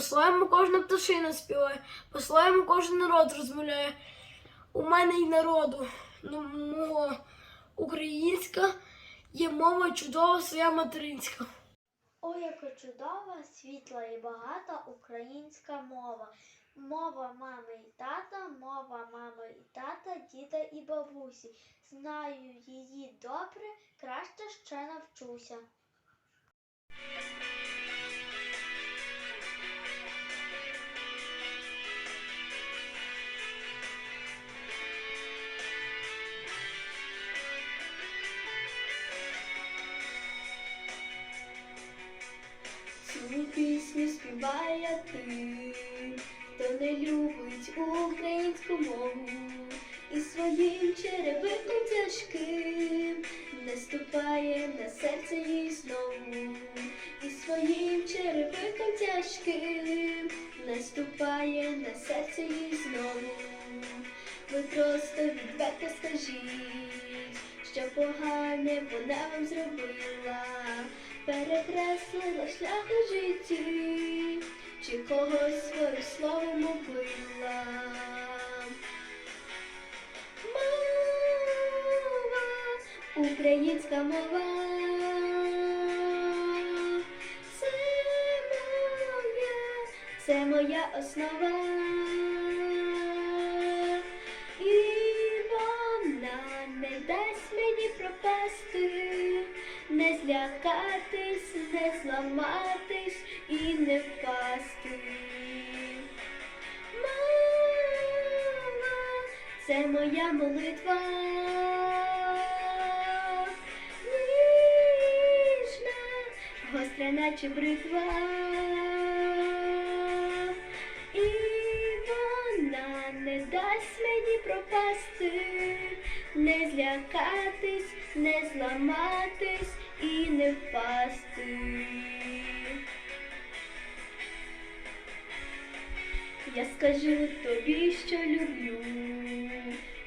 По-своєму кожна пташина співає, по-своєму кожен народ розмовляє. У мене й народу, ну, мого українська, є мова чудова своя материнська. О, яка чудова, світла і багата українська мова. Мова мами і тата, мова мами і тата, діда і бабусі. Знаю її добре, краще ще навчуся. Пісню співає ти, хто не любить українську мову і своїм черевиком тяжким не ступає на серце їй знову, і своїм черевиком тяжким не ступає на серце їй знову. Ви просто відверто скажіть, що погане вона вам зробила, перекреслила шлях у житті, чи когось своїм словом убила. Мова, українська мова. Це моя, це моя основа. Злякатись, не зламатись і не впасти. Мама, це моя молитва. Ніжна, гостра, наче бритва. І вона не дасть мені пропасти, не злякатись, не зламатись і не впасти. Я скажу тобі, що люблю,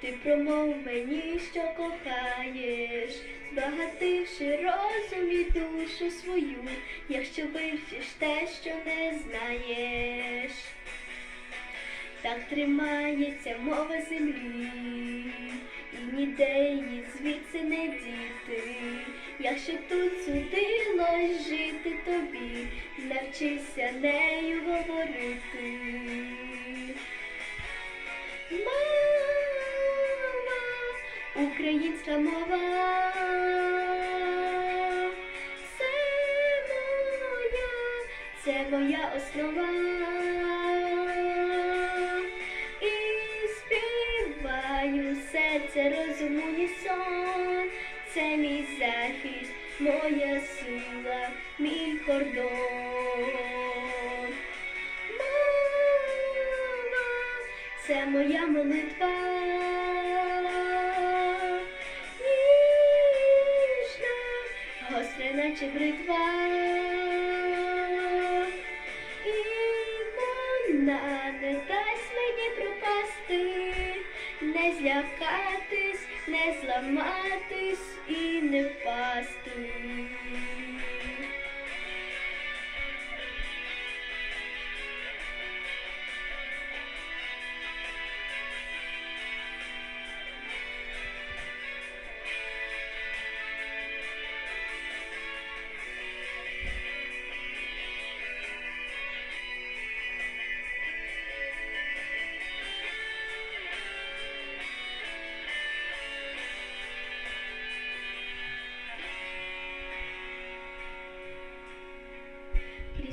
ти промов мені, що кохаєш, збагативши розум і душу свою, якщо вивчиш те, що не знаєш. Так тримається мова землі, ніде її звідси не діти. Якщо тут судилось жити тобі, навчися нею говорити. Мама, українська мова. Це моя, це моя основа. Розуму унісон. Це мій захист, моя сила, мій кордон. Мама, це моя молитва. Ніжна, гостра, наче бритва. І вона не дасть мені пропасти, не злякатись, не зламатись і не впасти.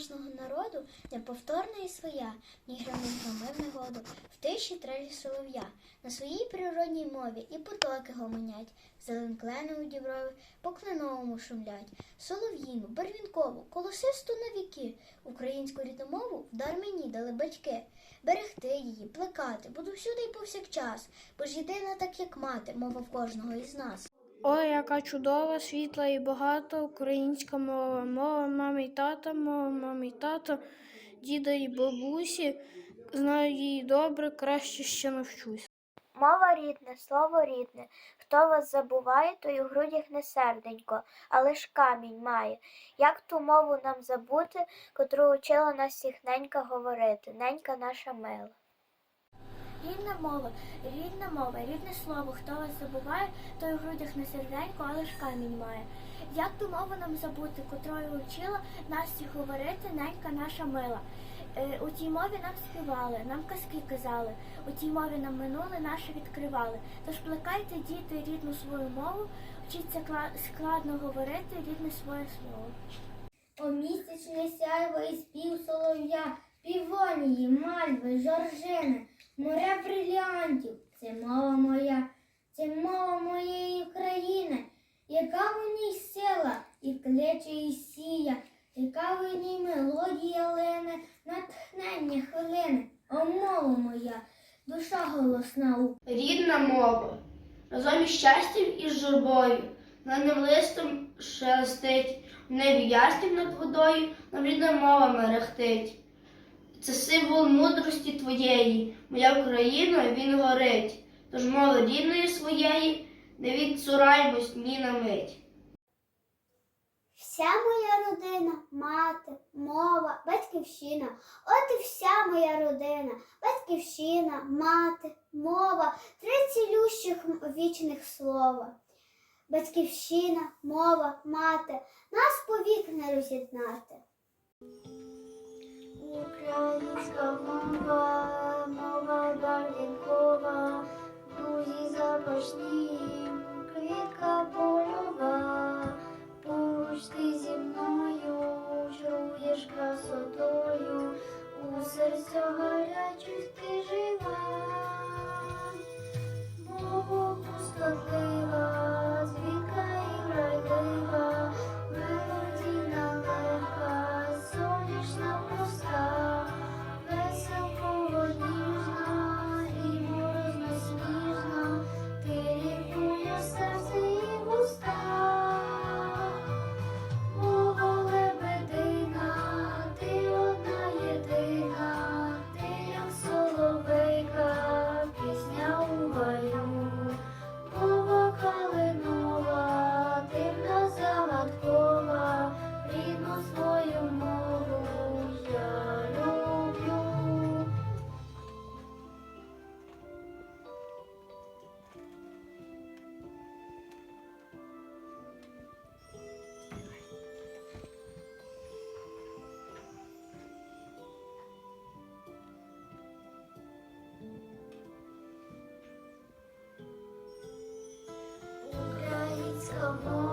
Кожного народу неповторна і своя, ні громів громив негоду, в тиші трелі солов'я, на своїй природній мові і потоки гомонять, зеленклену у діброві по кленовому шумлять, солов'їну, барвінкову, колосисту на віки, українську рідну вдар мені дали батьки. Берегти її, плекати, буду всюди й повсякчас, бо ж єдина, так як мати, мова в кожного із нас. Ой, яка чудова, світла і багата українська мова. Мова мами й тата, мова мами й тата, діда і бабусі. Знаю її добре, краще ще навчусь. Мова рідне, слово рідне. Хто вас забуває, той у грудях не серденько, але ж камінь має. Як ту мову нам забути, котру учила нас всіх ненька говорити, ненька наша мила. Рідна мова, рідна мова, рідне слово, хто вас забуває, той у грудях не серденько, але ж камінь має. Як ту мову нам забути, котрою вчила нас всіх говорити, ненька наша мила. Е, у тій мові нам співали, нам казки казали, у тій мові нам минуле наше відкривали. Тож плекайте, діти, рідну свою мову, вчіться кла- складно говорити рідне своє слово. О місячне сяйво і спів солов'я, півонії, мальви, жоржини, море брилянтів. Це мова моя, це мова моєї країни, яка в ній сила і кличе і сія, яка в ній мелодія лине, натхнення хвилини. О, мова моя, душа голосна Рідна мова. Разом із щастям і журбою. Над листом шелестить, в небі яснім над водою, нам рідна мова мерехтить. Це символ мудрості твоєї, моя Україна, він горить. Тож мови рідної своєї не відцураймось ні на мить. Вся моя родина, мати, мова, батьківщина. От і вся моя родина, батьківщина, мати, мова, три цілющих вічних слова. Батьківщина, мова, мати, нас повік не роз'єднати. Українська мова, мова барвінкова, друзі запашні, квітка польова. Поруч ти зі мною, чуєш красотою, у серця гарячих ти жива. Українська мова.